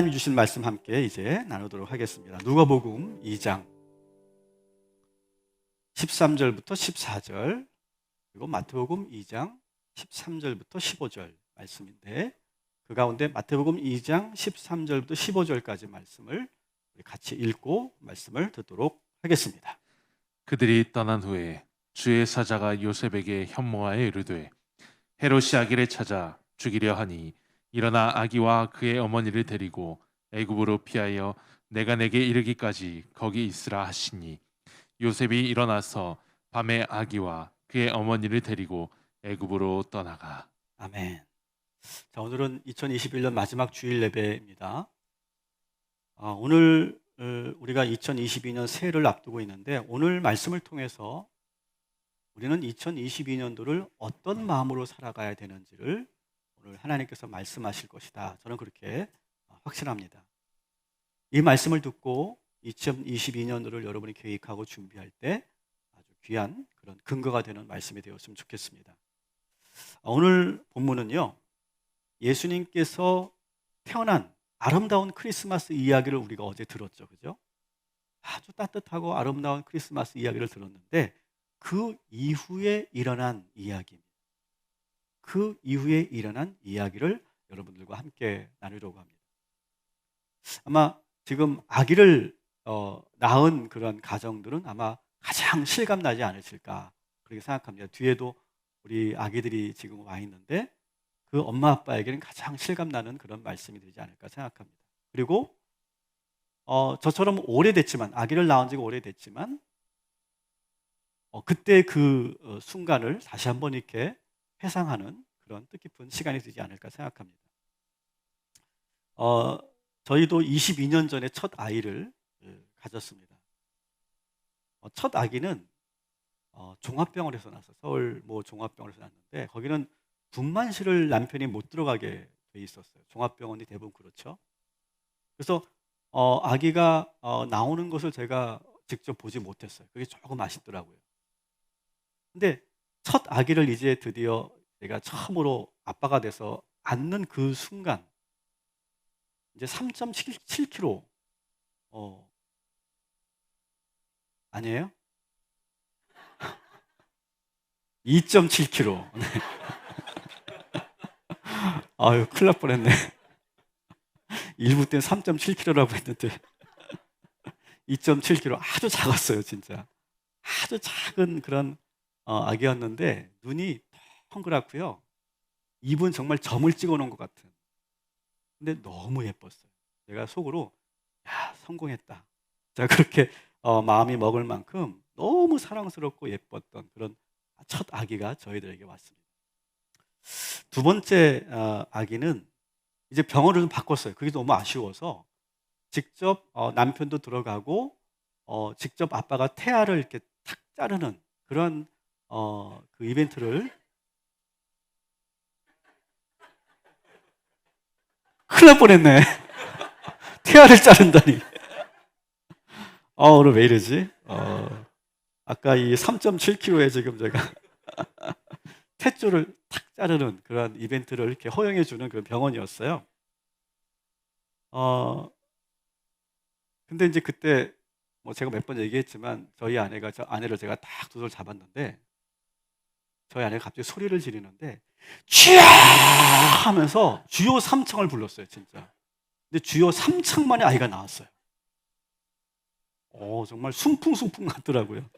하나님 주신 말씀 함께 이제 나누도록 하겠습니다. 누가복음 2장 13절부터 14절 그리고 마태복음 2장 13절부터 15절 말씀인데 그 가운데 마태복음 2장 13절부터 15절까지 말씀을 같이 읽고 말씀을 듣도록 하겠습니다. 그들이 떠난 후에 주의 사자가 요셉에게 현모하여 이르되 헤롯이 아기를 찾아 죽이려 하니 일어나 아기와 그의 어머니를 데리고 애굽으로 피하여 내가 내게 이르기까지 거기 있으라 하시니 요셉이 일어나서 밤에 아기와 그의 어머니를 데리고 애굽으로 떠나가 아멘. 자, 오늘은 2021년 마지막 주일 예배입니다. 아, 오늘 어, 우리가 2022년 새해를 앞두고 있는데 오늘 말씀을 통해서 우리는 2022년도를 어떤 마음으로 살아가야 되는지를 오늘 하나님께서 말씀하실 것이다. 저는 그렇게 확신합니다. 이 말씀을 듣고 2022년도를 여러분이 계획하고 준비할 때 아주 귀한 그런 근거가 되는 말씀이 되었으면 좋겠습니다. 아, 오늘 본문은요, 예수님께서 태어난 아름다운 크리스마스 이야기를 우리가 어제 들었죠. 그죠? 아주 따뜻하고 아름다운 크리스마스 이야기를 들었는데 그 이후에 일어난 이야기입니다. 그 이후에 일어난 이야기를 여러분들과 함께 나누려고 합니다. 아마 지금 아기를 어, 낳은 그런 가정들은 아마 가장 실감 나지 않으실까 그렇게 생각합니다. 뒤에도 우리 아기들이 지금 와 있는데 그 엄마 아빠에게는 가장 실감 나는 그런 말씀이 되지 않을까 생각합니다. 그리고 어, 저처럼 오래됐지만 아기를 낳은 지가 오래됐지만 어, 그때 그 어, 순간을 다시 한번 이렇게 회상하는 그런 뜻깊은 시간이 되지 않을까 생각합니다. 어, 저희도 22년 전에 첫 아이를 예, 가졌습니다. 어, 첫 아기는 어, 종합병원에서 나서 서울 모 종합병원에서 났는데 거기는 분만실을 남편이 못 들어가게 돼 있었어요. 종합병원이 대부분 그렇죠. 그래서 어, 아기가 어, 나오는 것을 제가 직접 보지 못했어요. 그게 조금 아쉽더라고요. 근데 첫 아기를 이제 드디어 제가 처음으로 아빠가 돼서 앉는 그 순간 이제 3.7kg 어 아니에요? 2.7kg. 네. 아유, 큰일 날 뻔했네. 일부 때는 3.7kg라고 했는데 2.7kg 아주 작았어요, 진짜. 아주 작은 그런 어, 아기였는데 눈이 동그랗고요. 입은 정말 점을 찍어 놓은 것 같은. 근데 너무 예뻤어요. 내가 속으로 야, 성공했다. 자, 그렇게 어, 마음이 먹을 만큼 너무 사랑스럽고 예뻤던 그런 첫 아기가 저희들에게 왔습니다. 두 번째 어, 아기는 이제 병원을 좀 바꿨어요. 그게 너무 아쉬워서 직접 어, 남편도 들어가고 어, 직접 아빠가 태아를 이렇게 탁 자르는 그런 어, 그 이벤트를 큰일 날 뻔했네. 태아를 자른다니. 어, 오늘 왜 이러지? 어, 아까 이 3.7kg에 지금 제가 탯줄을 탁 자르는 그런 이벤트를 이렇게 허용해 주는 그런 병원이었어요. 어, 근데 이제 그때 뭐 제가 몇 번 얘기했지만 저희 아내가 저 아내를 제가 딱 두 손을 잡았는데 저희 아내가 갑자기 소리를 지르는데 쥐야 하면서 주요 3청을 불렀어요, 진짜. 근데 주요 3청 만에 아이가 나왔어요. 오, 정말 숭풍숭풍 같더라고요.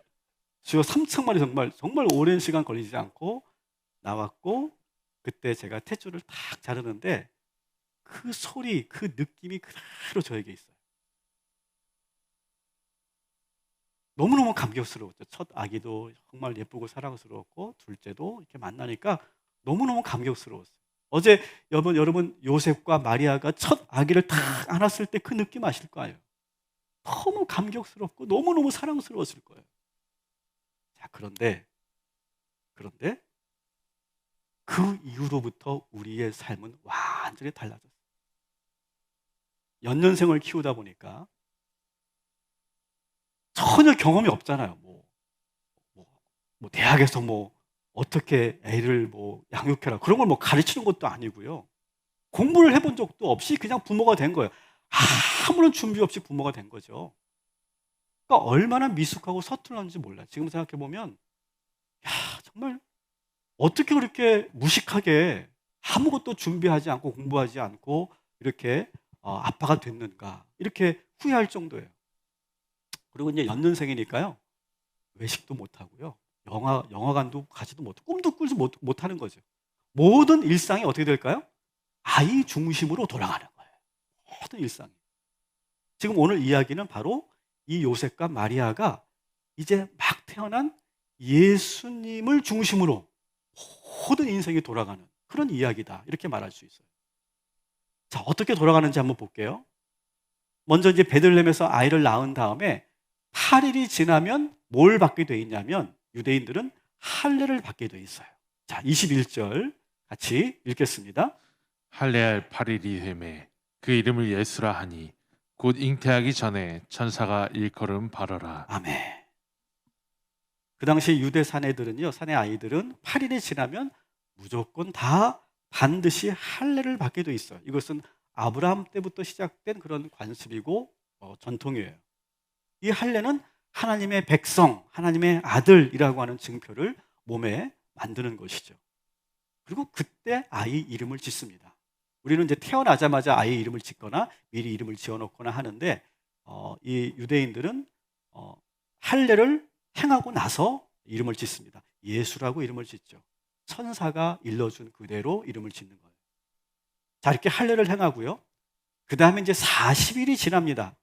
주요 3청 만에 정말 정말 오랜 시간 걸리지 않고 나왔고 그때 제가 탯줄을 탁 자르는데 그 소리, 그 느낌이 그대로 저에게 있어요. 너무너무 감격스러웠죠. 첫 아기도 정말 예쁘고 사랑스러웠고 둘째도 이렇게 만나니까 너무너무 감격스러웠어요. 어제 여러분 여러분 요셉과 마리아가 첫 아기를 탁 안았을 때 그 느낌 아실 거예요. 너무 감격스럽고 너무너무 사랑스러웠을 거예요. 자, 그런데 그런데 그 이후로부터 우리의 삶은 완전히 달라졌어요. 연년생을 키우다 보니까 전혀 경험이 없잖아요. 뭐, 뭐, 뭐 대학에서 뭐 어떻게 애를 뭐 양육해라 그런 걸 뭐 가르치는 것도 아니고요. 공부를 해본 적도 없이 그냥 부모가 된 거예요. 아무런 준비 없이 부모가 된 거죠. 그러니까 얼마나 미숙하고 서툴렀는지 몰라요. 지금 생각해 보면 야 정말 어떻게 그렇게 무식하게 아무것도 준비하지 않고 공부하지 않고 이렇게 어, 아빠가 됐는가 이렇게 후회할 정도예요. 그리고 이제 연년생이니까요 외식도 못 하고요 영화 영화관도 가지도 못 꿈도 꾸지 못, 못 하는 거죠. 모든 일상이 어떻게 될까요? 아이 중심으로 돌아가는 거예요. 모든 일상이. 지금 오늘 이야기는 바로 이 요셉과 마리아가 이제 막 태어난 예수님을 중심으로 모든 인생이 돌아가는 그런 이야기다. 이렇게 말할 수 있어요. 자, 어떻게 돌아가는지 한번 볼게요. 먼저 이제 베들레헴에서 아이를 낳은 다음에 8일이 지나면 뭘 받게 돼 있냐면 유대인들은 할례를 받게 돼 있어요. 자, 21절 같이 읽겠습니다. 할례할 8일이 되매 그 이름을 예수라 하니 곧 잉태하기 전에 천사가 일컬음 바라라. 아멘. 그 당시 유대 사내들은요, 사내 아이들은 8일이 지나면 무조건 다 반드시 할례를 받게 돼 있어요. 이것은 아브라함 때부터 시작된 그런 관습이고 어, 전통이에요. 이 할례는 하나님의 백성, 하나님의 아들이라고 하는 증표를 몸에 만드는 것이죠. 그리고 그때 아이 이름을 짓습니다. 우리는 이제 태어나자마자 아이 이름을 짓거나 미리 이름을 지어놓거나 하는데 어, 이 유대인들은 어, 할례를 행하고 나서 이름을 짓습니다. 예수라고 이름을 짓죠. 천사가 일러준 그대로 이름을 짓는 거예요. 자, 이렇게 할례를 행하고요. 그 다음에 이제 40일이 지납니다.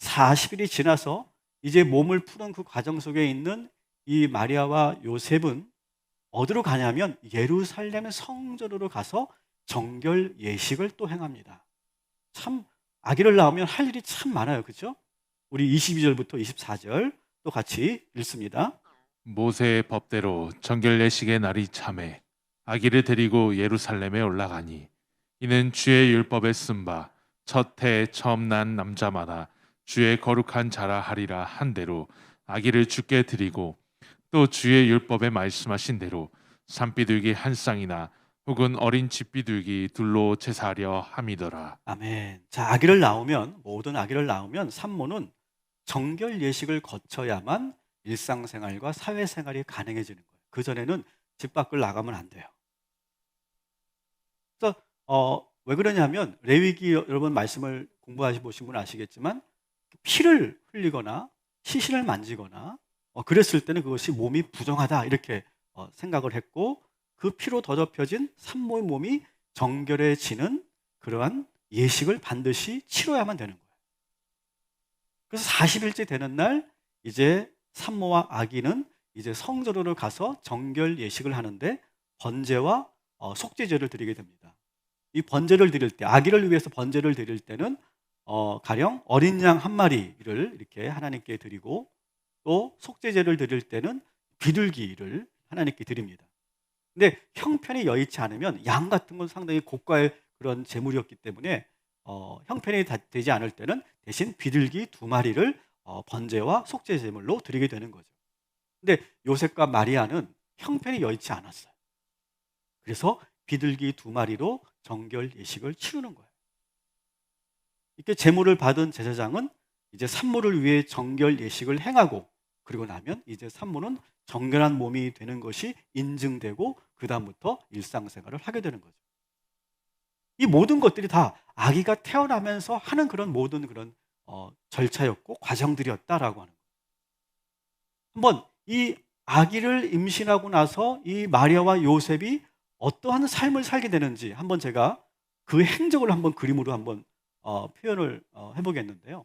40일이 지나서 이제 몸을 푸는 그 과정 속에 있는 이 마리아와 요셉은 어디로 가냐면 예루살렘 성전으로 가서 정결 예식을 또 행합니다. 참 아기를 낳으면 할 일이 참 많아요. 그죠? 우리 22절부터 24절 또 같이 읽습니다. 모세의 법대로 정결 예식의 날이 참해 아기를 데리고 예루살렘에 올라가니 이는 주의 율법에 쓴 바 첫해 처음 난 남자마다 주의 거룩한 자라 하리라 한 대로 아기를 주께 드리고 또 주의 율법에 말씀하신 대로 산비둘기 한 쌍이나 혹은 어린 집비둘기 둘로 제사하려 함이더라. 아멘. 자, 아기를 낳으면 모든 아기를 낳으면 산모는 정결 예식을 거쳐야만 일상생활과 사회생활이 가능해지는 거예요. 그 전에는 집 밖을 나가면 안 돼요. 그래서 어, 왜 그러냐면 레위기 여러분 말씀을 공부하시 보신 분 아시겠지만 피를 흘리거나 시신을 만지거나 어, 그랬을 때는 그것이 몸이 부정하다 이렇게 어, 생각을 했고 그 피로 더접혀진 산모의 몸이 정결해지는 그러한 예식을 반드시 치러야만 되는 거예요. 그래서 40일째 되는 날 이제 산모와 아기는 이제 성전으로 가서 정결 예식을 하는데 번제와 어, 속죄제를 드리게 됩니다. 이 번제를 드릴 때 아기를 위해서 번제를 드릴 때는 어, 가령 어린 양 한 마리를 이렇게 하나님께 드리고 또 속죄제를 드릴 때는 비둘기를 하나님께 드립니다. 근데 형편이 여의치 않으면 양 같은 건 상당히 고가의 그런 재물이었기 때문에 어, 형편이 다- 되지 않을 때는 대신 비둘기 두 마리를 어, 번제와 속죄 제물로 드리게 되는 거죠. 근데 요셉과 마리아는 형편이 여의치 않았어요. 그래서 비둘기 두 마리로 정결 예식을 치르는 거예요. 이렇게 제물을 받은 제사장은 이제 산모를 위해 정결 예식을 행하고 그리고 나면 이제 산모는 정결한 몸이 되는 것이 인증되고 그 다음부터 일상생활을 하게 되는 거죠. 이 모든 것들이 다 아기가 태어나면서 하는 그런 모든 그런 어, 절차였고 과정들이었다라고 하는 거예요. 한번 이 아기를 임신하고 나서 이 마리아와 요셉이 어떠한 삶을 살게 되는지 한번 제가 그 행적을 한번 그림으로 한번 어, 표현을 어, 해보겠는데요.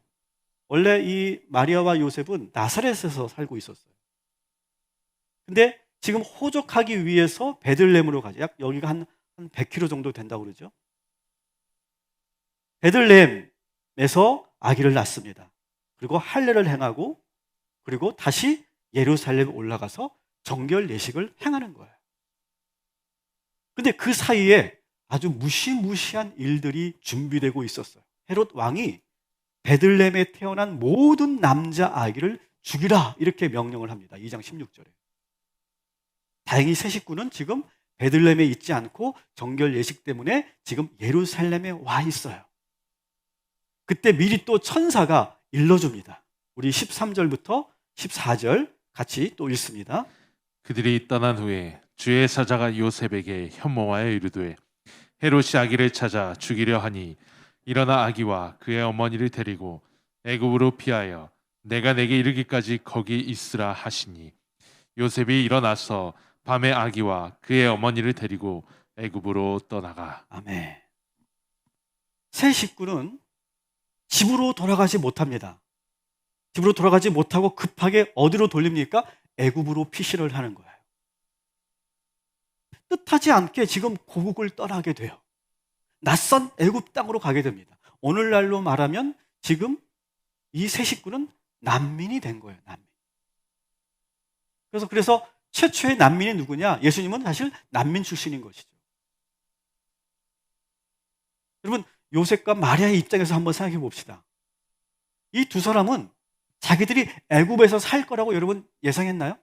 원래 이 마리아와 요셉은 나사렛에서 살고 있었어요. 근데 지금 호적하기 위해서 베들레헴으로 가죠. 약 여기가 한, 한 100km 정도 된다고 그러죠. 베들레헴에서 아기를 낳습니다. 그리고 할례를 행하고 그리고 다시 예루살렘 올라가서 정결 예식을 행하는 거예요. 근데 그 사이에 아주 무시무시한 일들이 준비되고 있었어요. 헤롯 왕이 베들레헴에 태어난 모든 남자 아기를 죽이라 이렇게 명령을 합니다. 2장 16절에. 다행히 세 식구는 지금 베들레헴에 있지 않고 정결 예식 때문에 지금 예루살렘에 와 있어요. 그때 미리 또 천사가 일러줍니다. 우리 13절부터 14절 같이 또 읽습니다. 그들이 떠난 후에 주의 사자가 요셉에게 현모하여 이르되 헤롯이 아기를 찾아 죽이려 하니 일어나 아기와 그의 어머니를 데리고 애굽으로 피하여 내가 내게 이르기까지 거기 있으라 하시니 요셉이 일어나서 밤에 아기와 그의 어머니를 데리고 애굽으로 떠나가 아멘. 세 식구는 집으로 돌아가지 못합니다. 집으로 돌아가지 못하고 급하게 어디로 돌립니까? 애굽으로 피신을 하는 거예요. 뜻하지 않게 지금 고국을 떠나게 돼요. 낯선 애굽 땅으로 가게 됩니다. 오늘날로 말하면 지금 이 세 식구는 난민이 된 거예요. 난민. 그래서 그래서 최초의 난민이 누구냐? 예수님은 사실 난민 출신인 것이죠. 여러분 요셉과 마리아의 입장에서 한번 생각해 봅시다. 이 두 사람은 자기들이 애굽에서 살 거라고 여러분 예상했나요?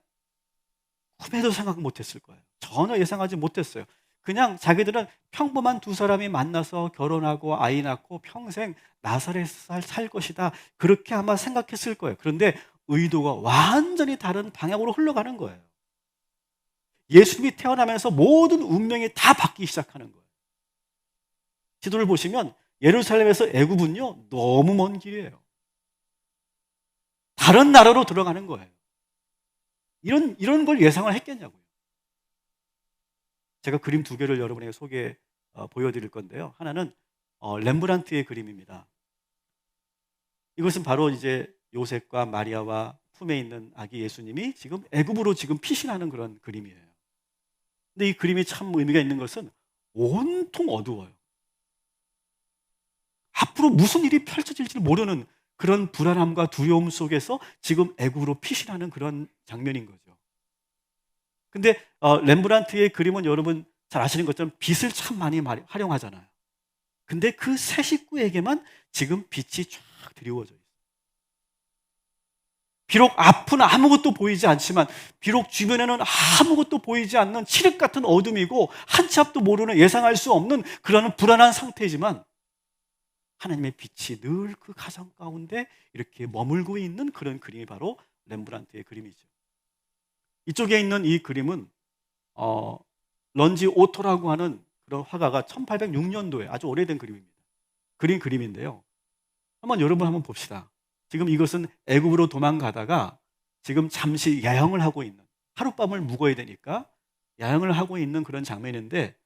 꿈에도 생각 못했을 거예요. 전혀 예상하지 못했어요. 그냥 자기들은 평범한 두 사람이 만나서 결혼하고 아이 낳고 평생 나사렛에서 살, 살 것이다. 그렇게 아마 생각했을 거예요. 그런데 의도가 완전히 다른 방향으로 흘러가는 거예요. 예수님이 태어나면서 모든 운명이 다 바뀌기 시작하는 거예요. 지도를 보시면 예루살렘에서 애굽은요 너무 먼 길이에요. 다른 나라로 들어가는 거예요. 이런 이런 걸 예상을 했겠냐고요. 제가 그림 두 개를 여러분에게 소개 어, 보여드릴 건데요. 하나는 어, 렘브란트의 그림입니다. 이것은 바로 이제 요셉과 마리아와 품에 있는 아기 예수님이 지금 애굽으로 지금 피신하는 그런 그림이에요. 근데 이 그림이 참 의미가 있는 것은 온통 어두워요. 앞으로 무슨 일이 펼쳐질지 모르는 그런 불안함과 두려움 속에서 지금 애굽으로 피신하는 그런 장면인 거죠. 근데 어, 렘브란트의 그림은 여러분 잘 아시는 것처럼 빛을 참 많이 말- 활용하잖아요. 근데 그 세 식구에게만 지금 빛이 쫙 드리워져 있어요. 비록 앞은 아무것도 보이지 않지만 비록 주변에는 아무것도 보이지 않는 칠흑 같은 어둠이고 한치 앞도 모르는 예상할 수 없는 그런 불안한 상태이지만 하나님의 빛이 늘 그 가정 가운데 이렇게 머물고 있는 그런 그림이 바로 렘브란트의 그림이죠. 이쪽에 있는 이 그림은 어, 런지 오토라고 하는 그런 화가가 1806년도에 아주 오래된 그림입니다. 그린 그림인데요. 한번 여러분 한번 봅시다. 지금 이것은 애굽으로 도망가다가 지금 잠시 야영을 하고 있는 하룻밤을 묵어야 되니까 야영을 하고 있는 그런 장면인데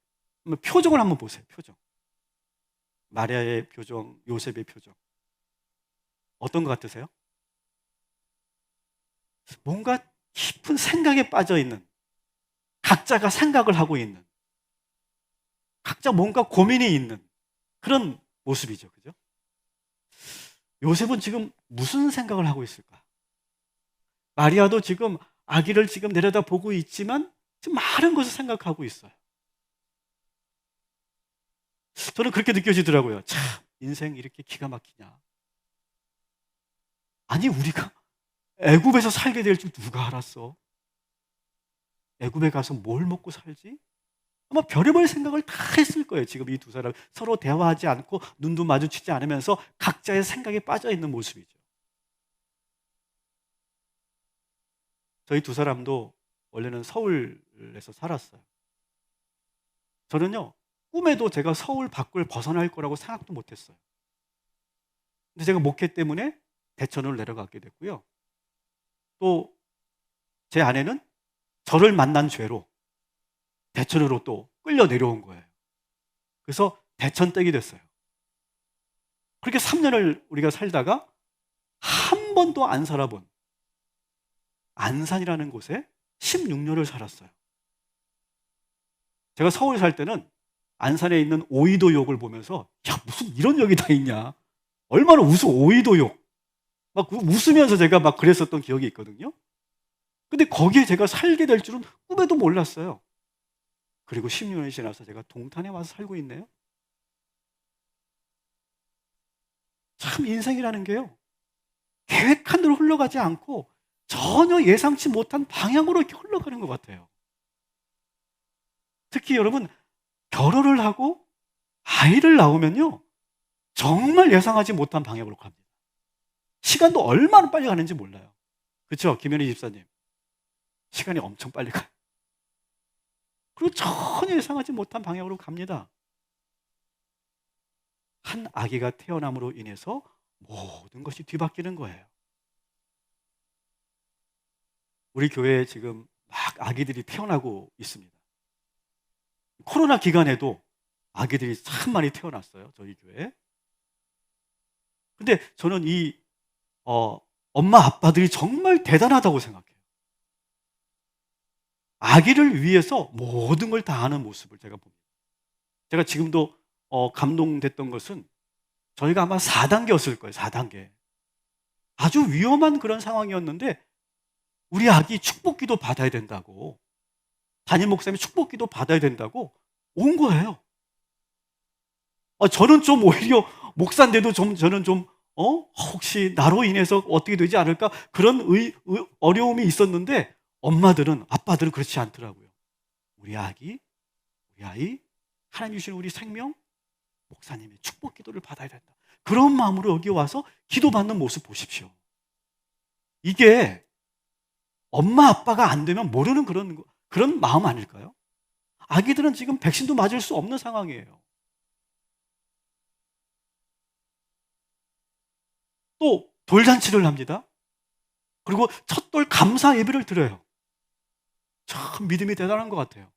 표정을 한번 보세요. 표정. 마리아의 표정, 요셉의 표정. 어떤 것 같으세요? 뭔가 깊은 생각에 빠져 있는 각자가 생각을 하고 있는 각자 뭔가 고민이 있는 그런 모습이죠. 그죠? 요셉은 지금 무슨 생각을 하고 있을까? 마리아도 지금 아기를 지금 내려다 보고 있지만 지금 많은 것을 생각하고 있어요. 저는 그렇게 느껴지더라고요. 참, 인생 이렇게 기가 막히냐. 아니, 우리가 애굽에서 살게 될 줄 누가 알았어? 애굽에 가서 뭘 먹고 살지? 아마 별의별 생각을 다 했을 거예요. 지금 이 두 사람 서로 대화하지 않고 눈도 마주치지 않으면서 각자의 생각에 빠져 있는 모습이죠. 저희 두 사람도 원래는 서울에서 살았어요. 저는요, 꿈에도 제가 서울 밖을 벗어날 거라고 생각도 못 했어요. 근데 제가 목회 때문에 대천으로 내려가게 됐고요. 또 제 아내는 저를 만난 죄로 대천으로 또 끌려 내려온 거예요. 그래서 대천댁이 됐어요. 그렇게 3년을 우리가 살다가 한 번도 안 살아본 안산이라는 곳에 16년을 살았어요. 제가 서울 살 때는 안산에 있는 오이도욕을 보면서 야 무슨 이런 역이 다 있냐? 얼마나 웃어 오이도욕. 막 웃으면서 제가 막 그랬었던 기억이 있거든요. 근데 거기에 제가 살게 될 줄은 꿈에도 몰랐어요. 그리고 16년이 지나서 제가 동탄에 와서 살고 있네요. 참 인생이라는 게요 계획한 대로 흘러가지 않고 전혀 예상치 못한 방향으로 이렇게 흘러가는 것 같아요. 특히 여러분 결혼을 하고 아이를 낳으면요 정말 예상하지 못한 방향으로 갑니다. 시간도 얼마나 빨리 가는지 몰라요. 그렇죠? 김현희 집사님. 시간이 엄청 빨리 가요. 그리고 전혀 예상하지 못한 방향으로 갑니다. 한 아기가 태어남으로 인해서 모든 것이 뒤바뀌는 거예요. 우리 교회에 지금 막 아기들이 태어나고 있습니다. 코로나 기간에도 아기들이 참 많이 태어났어요. 저희 교회에. 근데 저는 이 어, 엄마 아빠들이 정말 대단하다고 생각해요. 아기를 위해서 모든 걸 다 하는 모습을 제가 봅니다. 제가 지금도 어, 감동됐던 것은 저희가 아마 4단계였을 거예요. 4단계. 아주 위험한 그런 상황이었는데 우리 아기 축복기도 받아야 된다고 담임 목사님이 축복기도 받아야 된다고 온 거예요. 어, 저는 좀 오히려 목사인데도 좀 저는 좀 어? 혹시 나로 인해서 어떻게 되지 않을까 그런 의, 의- 어려움이 있었는데 엄마들은 아빠들은 그렇지 않더라고요. 우리 아기, 우리 아이, 하나님 주신 우리 생명, 목사님의 축복 기도를 받아야 된다. 그런 마음으로 여기 와서 기도받는 모습 보십시오. 이게 엄마 아빠가 안 되면 모르는 그런 거- 그런 마음 아닐까요? 아기들은 지금 백신도 맞을 수 없는 상황이에요. 또 돌잔치를 합니다. 그리고 첫 돌 감사 예배를 드려요. 참 믿음이 대단한 것 같아요.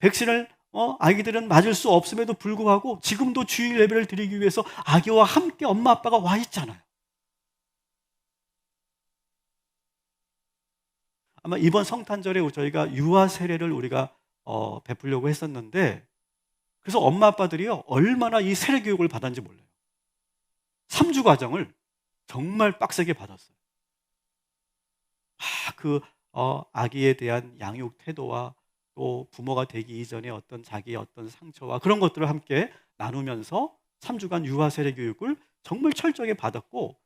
백신을 어, 아기들은 맞을 수 없음에도 불구하고 지금도 주일 예배를 드리기 위해서 아기와 함께 엄마 아빠가 와 있잖아요. 아마 이번 성탄절에 저희가 유아 세례를 우리가 어, 베풀려고 했었는데 그래서 엄마 아빠들이요 얼마나 이 세례 교육을 받았는지 몰라요. 3주 과정을 정말 빡세게 받았어요. 아, 그 어, 아기에 대한 양육 태도와 또 부모가 되기 이전에 어떤 자기의 어떤 상처와 그런 것들을 함께 나누면서 3주간 유아 세례 교육을 정말 철저하게 받았고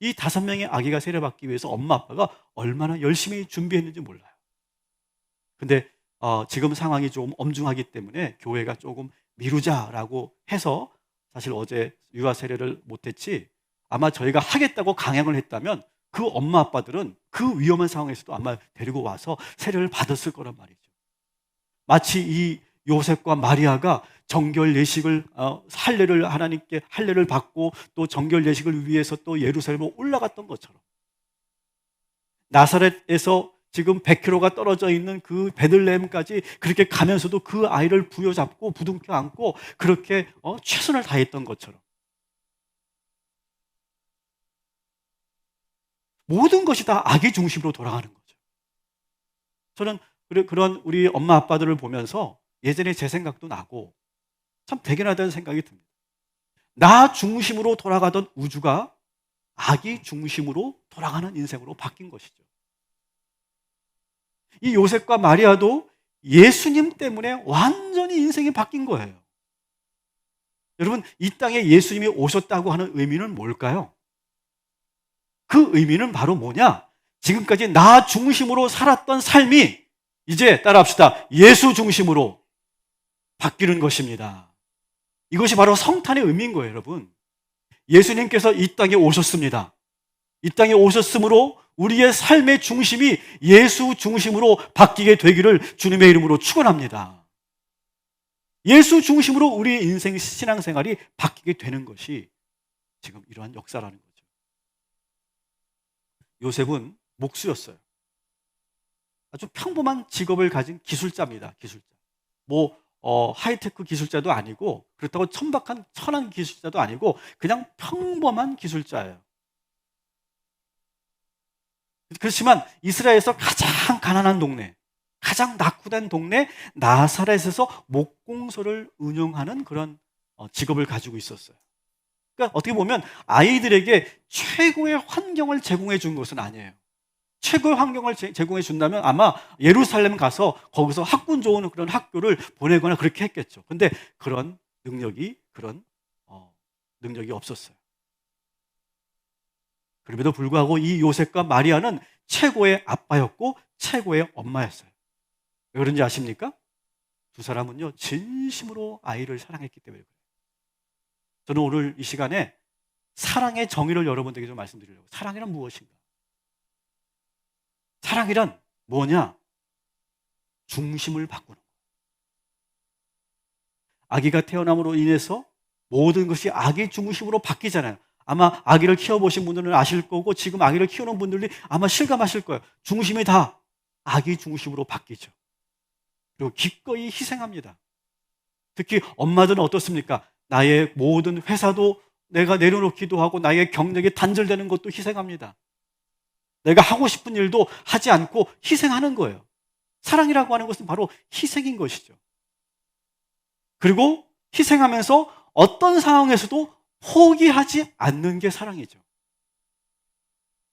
이 다섯 명의 아기가 세례받기 위해서 엄마 아빠가 얼마나 열심히 준비했는지 몰라요. 근데 어, 지금 상황이 좀 엄중하기 때문에 교회가 조금 미루자라고 해서 사실 어제 유아 세례를 못했지 아마 저희가 하겠다고 강행을 했다면 그 엄마 아빠들은 그 위험한 상황에서도 아마 데리고 와서 세례를 받았을 거란 말이죠. 마치 이 요셉과 마리아가 정결 예식을 어, 할례를 하나님께 할례를 받고 또 정결 예식을 위해서 또 예루살렘으로 올라갔던 것처럼 나사렛에서 지금 100km가 떨어져 있는 그 베들레헴까지 그렇게 가면서도 그 아이를 부여잡고 부둥켜 안고 그렇게 어, 최선을 다했던 것처럼 모든 것이 다 아기 중심으로 돌아가는 거죠. 저는 그런 우리 엄마 아빠들을 보면서 예전에 제 생각도 나고 참 대견하다는 생각이 듭니다. 나 중심으로 돌아가던 우주가 아기 중심으로 돌아가는 인생으로 바뀐 것이죠. 이 요셉과 마리아도 예수님 때문에 완전히 인생이 바뀐 거예요. 여러분, 이 땅에 예수님이 오셨다고 하는 의미는 뭘까요? 그 의미는 바로 뭐냐? 지금까지 나 중심으로 살았던 삶이 이제 따라합시다. 예수 중심으로 바뀌는 것입니다. 이것이 바로 성탄의 의미인 거예요, 여러분. 예수님께서 이 땅에 오셨습니다. 이 땅에 오셨으므로 우리의 삶의 중심이 예수 중심으로 바뀌게 되기를 주님의 이름으로 축원합니다. 예수 중심으로 우리 인생 신앙생활이 바뀌게 되는 것이 지금 이러한 역사라는 거죠. 요셉은 목수였어요. 아주 평범한 직업을 가진 기술자입니다. 기술자. 뭐 어, 하이테크 기술자도 아니고 그렇다고 천박한 천한 기술자도 아니고 그냥 평범한 기술자예요. 그렇지만 이스라엘에서 가장 가난한 동네, 가장 낙후된 동네 나사렛에서 목공소를 운영하는 그런 어, 직업을 가지고 있었어요. 그러니까 어떻게 보면 아이들에게 최고의 환경을 제공해 준 것은 아니에요. 최고의 환경을 제- 제공해 준다면 아마 예루살렘 가서 거기서 학군 좋은 그런 학교를 보내거나 그렇게 했겠죠. 근데 그런 능력이 그런 어, 능력이 없었어요. 그럼에도 불구하고 이 요셉과 마리아는 최고의 아빠였고 최고의 엄마였어요. 왜 그런지 아십니까? 두 사람은요 진심으로 아이를 사랑했기 때문에 그래요. 저는 오늘 이 시간에 사랑의 정의를 여러분들에게 좀 말씀드리려고. 사랑이란 무엇인가? 사랑이란 뭐냐? 중심을 바꾸는 거예요. 아기가 태어남으로 인해서 모든 것이 아기 중심으로 바뀌잖아요. 아마 아기를 키워보신 분들은 아실 거고 지금 아기를 키우는 분들이 아마 실감하실 거예요. 중심이 다 아기 중심으로 바뀌죠. 그리고 기꺼이 희생합니다. 특히 엄마들은 어떻습니까? 나의 모든 회사도 내가 내려놓기도 하고 나의 경력이 단절되는 것도 희생합니다. 내가 하고 싶은 일도 하지 않고 희생하는 거예요. 사랑이라고 하는 것은 바로 희생인 것이죠. 그리고 희생하면서 어떤 상황에서도 포기하지 않는 게 사랑이죠.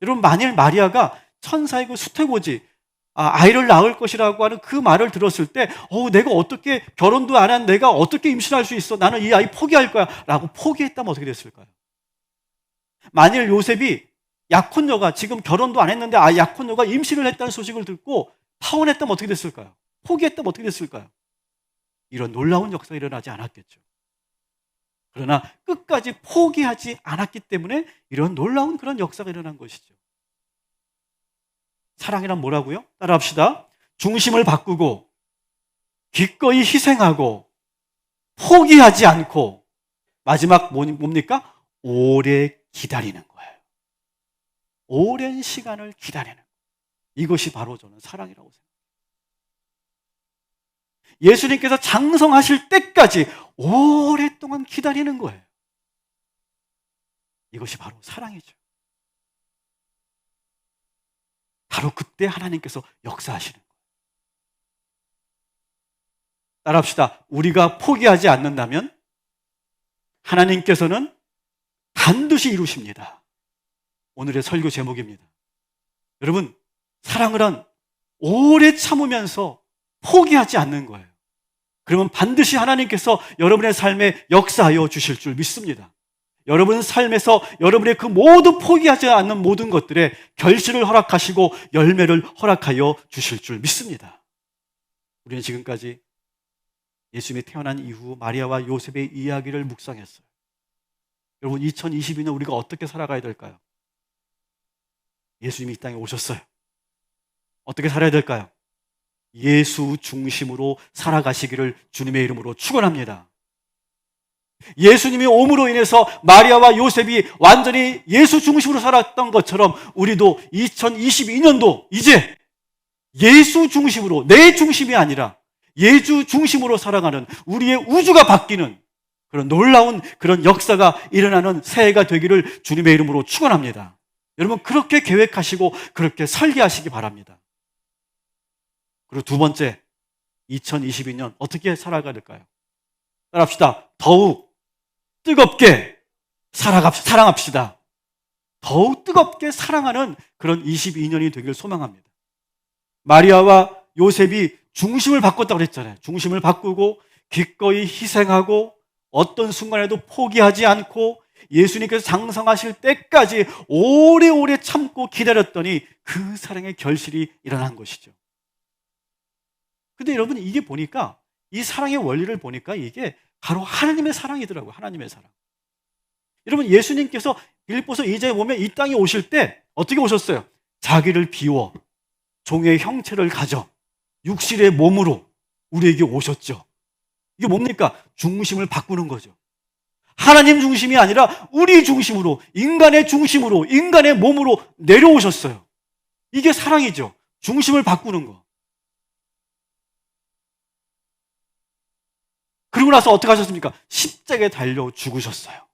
여러분, 만일 마리아가 천사이고 수태고지, 아, 이를 낳을 것이라고 하는 그 말을 들었을 때, 어, 내가 어떻게, 결혼도 안 한 내가 어떻게 임신할 수 있어? 나는 이 아이 포기할 거야. 라고 포기했다면 어떻게 됐을까요? 만일 요셉이 약혼녀가 지금 결혼도 안 했는데 아, 약혼녀가 임신을 했다는 소식을 듣고 파혼했다면 어떻게 됐을까요? 포기했다면 어떻게 됐을까요? 이런 놀라운 역사가 일어나지 않았겠죠. 그러나 끝까지 포기하지 않았기 때문에 이런 놀라운 그런 역사가 일어난 것이죠. 사랑이란 뭐라고요? 따라합시다. 중심을 바꾸고 기꺼이 희생하고 포기하지 않고 마지막 뭐- 뭡니까? 오래 기다리는 거예요. 오랜 시간을 기다리는 거예요. 이것이 바로 저는 사랑이라고 생각합니다. 예수님께서 장성하실 때까지 오랫동안 기다리는 거예요. 이것이 바로 사랑이죠. 바로 그때 하나님께서 역사하시는 거예요. 따라합시다. 우리가 포기하지 않는다면 하나님께서는 반드시 이루십니다. 오늘의 설교 제목입니다. 여러분, 사랑을 한 오래 참으면서 포기하지 않는 거예요. 그러면 반드시 하나님께서 여러분의 삶에 역사하여 주실 줄 믿습니다. 여러분 삶에서 여러분의 그 모두 포기하지 않는 모든 것들에 결실을 허락하시고 열매를 허락하여 주실 줄 믿습니다. 우리는 지금까지 예수님이 태어난 이후 마리아와 요셉의 이야기를 묵상했어요. 여러분 2022년 우리가 어떻게 살아가야 될까요? 예수님이 이 땅에 오셨어요. 어떻게 살아야 될까요? 예수 중심으로 살아가시기를 주님의 이름으로 축원합니다. 예수님이 옴으로 인해서 마리아와 요셉이 완전히 예수 중심으로 살았던 것처럼 우리도 2022년도 이제 예수 중심으로 내 중심이 아니라 예수 중심으로 살아가는 우리의 우주가 바뀌는 그런 놀라운 그런 역사가 일어나는 새해가 되기를 주님의 이름으로 축원합니다. 여러분 그렇게 계획하시고 그렇게 설계하시기 바랍니다. 그리고 두 번째, 2022년 어떻게 살아가야 될까요? 따라합시다. 더욱 뜨겁게 사랑합시다. 더욱 뜨겁게 사랑하는 그런 22년이 되기를 소망합니다. 마리아와 요셉이 중심을 바꿨다고 그랬잖아요. 중심을 바꾸고 기꺼이 희생하고 어떤 순간에도 포기하지 않고 예수님께서 장성하실 때까지 오래오래 참고 기다렸더니 그 사랑의 결실이 일어난 것이죠. 근데 여러분 이게 보니까 이 사랑의 원리를 보니까 이게 바로 하나님의 사랑이더라고요. 하나님의 사랑. 여러분 예수님께서 빌립보서 2장에 보면 이 땅에 오실 때 어떻게 오셨어요? 자기를 비워 종의 형체를 가져 육실의 몸으로 우리에게 오셨죠. 이게 뭡니까? 중심을 바꾸는 거죠. 하나님 중심이 아니라 우리 중심으로 인간의 중심으로 인간의 몸으로 내려오셨어요. 이게 사랑이죠. 중심을 바꾸는 거. 그리고 나서 어떻게 하셨습니까? 십자가에 달려 죽으셨어요.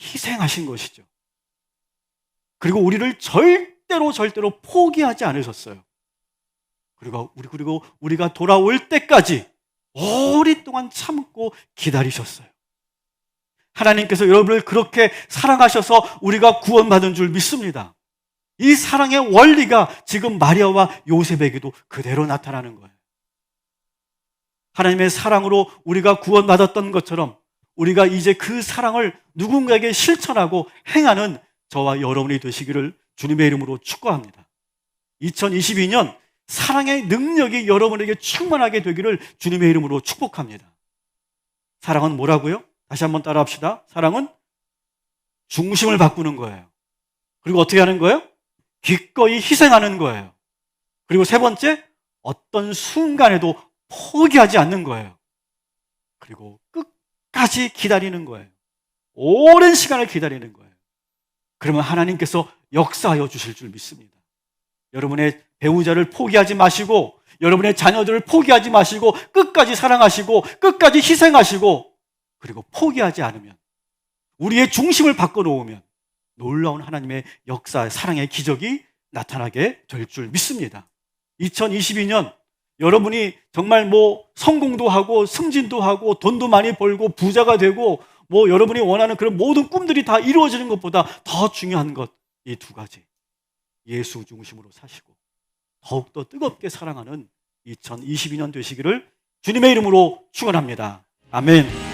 희생하신 것이죠. 그리고 우리를 절대로 절대로 포기하지 않으셨어요. 그리고 우리 그리고 우리가 돌아올 때까지 오랫동안 참고 기다리셨어요. 하나님께서 여러분을 그렇게 사랑하셔서 우리가 구원받은 줄 믿습니다. 이 사랑의 원리가 지금 마리아와 요셉에게도 그대로 나타나는 거예요. 하나님의 사랑으로 우리가 구원받았던 것처럼 우리가 이제 그 사랑을 누군가에게 실천하고 행하는 저와 여러분이 되시기를 주님의 이름으로 축복합니다. 2022년 사랑의 능력이 여러분에게 충만하게 되기를 주님의 이름으로 축복합니다. 사랑은 뭐라고요? 다시 한번 따라 합시다. 사랑은 중심을 바꾸는 거예요. 그리고 어떻게 하는 거예요? 기꺼이 희생하는 거예요. 그리고 세 번째, 어떤 순간에도 포기하지 않는 거예요. 그리고 끝까지 기다리는 거예요. 오랜 시간을 기다리는 거예요. 그러면 하나님께서 역사하여 주실 줄 믿습니다. 여러분의 배우자를 포기하지 마시고, 여러분의 자녀들을 포기하지 마시고, 끝까지 사랑하시고, 끝까지 희생하시고, 그리고 포기하지 않으면, 우리의 중심을 바꿔놓으면, 놀라운 하나님의 역사, 사랑의 기적이 나타나게 될 줄 믿습니다. 2022년 여러분이 정말 뭐 성공도 하고 승진도 하고 돈도 많이 벌고 부자가 되고 뭐 여러분이 원하는 그런 모든 꿈들이 다 이루어지는 것보다 더 중요한 것 이 두 가지. 예수 중심으로 사시고 더욱더 뜨겁게 사랑하는 2022년 되시기를 주님의 이름으로 축원합니다. 아멘.